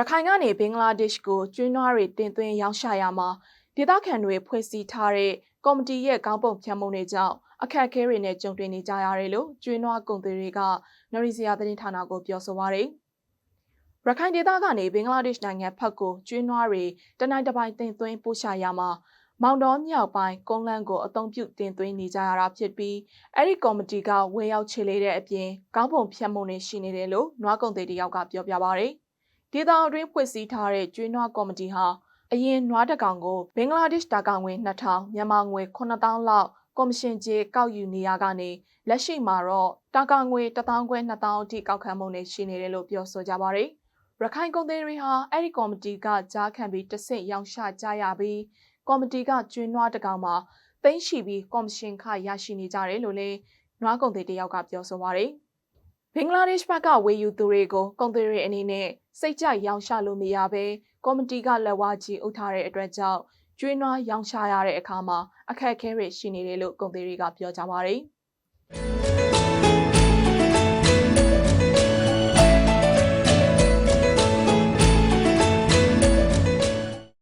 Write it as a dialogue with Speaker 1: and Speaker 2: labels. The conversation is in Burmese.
Speaker 1: ရခိုင်ကနေဘင်္ဂလားဒေ့ရှ်ကိုကျွေးနွားတွေတင်သွင်းရောင်းချရမှာဒေသခံတွေဖွဲ့စည်းထားတဲ့ကော်မတီရဲ့ခေါင်းပုံဖြတ်မှုတွေကြောင့်အခက်အခဲတွေနဲ့ကြုံတွေ့နေကြရတယ်လို့ကျွေးနွားကုန်သည်တွေကနော်ရီစရာသတင်းဌာနကိုပြောဆိုပါရယ်ရခိုင်ဒေသကနေဘင်္ဂလားဒေ့ရှ်နိုင်ငံဖက်ကိုကျွေးနွားတွေတနိုင်တစ်ပိုင်းတင်သွင်းပို့ချရမှာမောင်တော်မြောက်ပိုင်းကုန်းလန်းကိုအသုံးပြုတင်သွင်းနေကြရတာဖြစ်ပြီးအဲ့ဒီကော်မတီကဝေရောက်ချေလေတဲ့အပြင်ခေါင်းပုံဖြတ်မှုတွေရှိနေတယ်လို့နွားကုန်သည်တယောက်ကပြောပြပါရယ် ဒေသအတွင်းဖွဲ့စည်းထားတဲ့ကျွေးနွားကော်မတီဟာအရင်နွားတကောင်ကိုဘင်္ဂလားဒေ့ရှ်တာကငွေ2000မြန်မာငွေ9000လောက်ကော်မရှင်ကြေကောက်ယူနေရကနေလက်ရှိမှာတော့တာကငွေ1000ခွဲ2000အထိကောက်ခံမှုနေရှိနေတယ်လို့ပြောဆိုကြပါရယ်ရခိုင်ကုန်သည်တွေဟာအဲ့ဒီကော်မတီကကြားခံပြီးတဆင့်ရောင်းချကြရပြီးကော်မတီကကျွေးနွားတကောင်မှာသိမ်းရှိပြီးကော်မရှင်ခရရှိနေကြတယ်လို့လည်းနွားကုန်သည်တယောက်ကပြောဆိုပါရယ် ဘင်္ဂလားဒေ့ရှ်ဘက်ကဝေယူသူတွေကိုကုန်သည်တွေအနေနဲ့စိတ်ကြရောင်းချလို့မရဘဲကော်မတီကလက်ဝါးကြီးအုပ်ထားတဲ့အတွက်ကြောင့်ကျွေးနွားရောင်းချရတဲ့အခါမှာအခက်အခဲတွေရှိနေတယ်လို့ကုန်သည်တွေကပြောကြပါရယ်